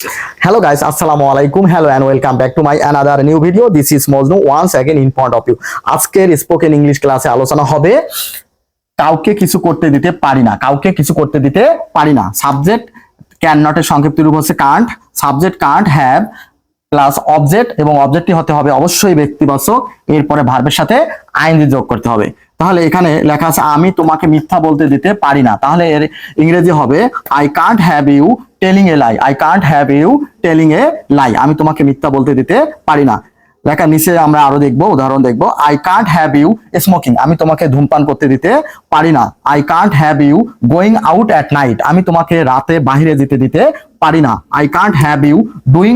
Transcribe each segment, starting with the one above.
Hello guys, assalamu alaikum. Hello and welcome back to my another new video. This is Mojnu once again in front of you আজকের spoken English ক্লাসে আলোচনা হবে কাউকে কিছু করতে দিতে পারি না কাউকে কিছু করতে দিতে পারি না। সাবজেক্ট ক্যান নটের সংক্ষিপ্ত রূপ হচ্ছে can't subject can't have plus object এবং অবজেক্টটি হতে হবে অবশ্যই ব্যক্তিবাচক। এরপরে ভার্বের সাথে আইনজি যোগ করতে হবে। তাহলে এখানে লেখা আছে, আমি তোমাকে মিথ্যা বলতে দিতে পারি না। তাহলে এর ইংরেজি হবে I can't have you telling a lie I can't have you telling a lie আমি তোমাকে মিথ্যা বলতে দিতে পারি না। লেখা নিচে আমরা আরও দেখব, উদাহরণ দেখব I can't have you smoking আমি তোমাকে ধূমপান করতে দিতে পারি না। I can't have you going out at night আমি তোমাকে রাতে বাইরে যেতে দিতে পারি না। I can't have you doing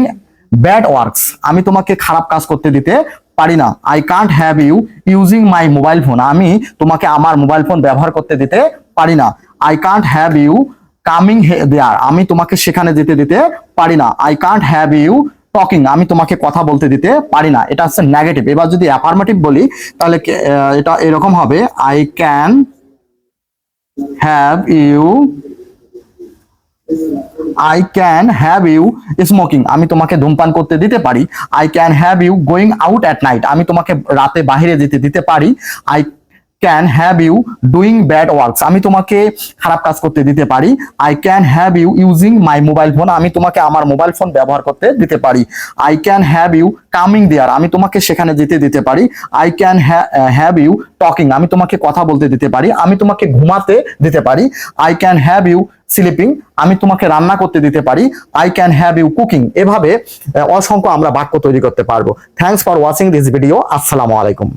bad works আমি তোমাকে খারাপ কাজ করতে দিতে পারি না। I can't have you using my mobile phone আমি তোমাকে আমার মোবাইল ফোন ব্যবহার করতে দিতে পারি না। I can't have you coming there আমি তোমাকে সেখানে যেতে দিতে পারি না। I can't have you talking আমি তোমাকে কথা বলতে দিতে পারি না। এটা হচ্ছে নেগেটিভ এবার যদি অ্যাফার্মেটিভ বলি, তাহলে এটা এরকম হবে। I can have you I can have you smoking আমি তোমাকে ধূমপান করতে দিতে পারি। I can have you going out at night আমি তোমাকে রাতে বাহিরে যেতে দিতে পারি। I can have you doing bad works আমি তোমাকে খারাপ কাজ করতে দিতে পারি। I can have you using my mobile phone আমি তোমাকে আমার মোবাইল ফোন ব্যবহার করতে দিতে পারি। I can have you coming there আমি তোমাকে সেখানে যেতে দিতে পারি। I can have you talking আমি তোমাকে কথা বলতে দিতে পারি। আমি তোমাকে ঘুমাতে দিতে পারি। I can have you sleeping আমি তোমাকে রান্না করতে দিতে পারি। I can have you cooking এভাবে আহ, অসংখ্য আমরা বাক্য তৈরি করতে পারব। Thanks for watching this video আসসালামু আলাইকুম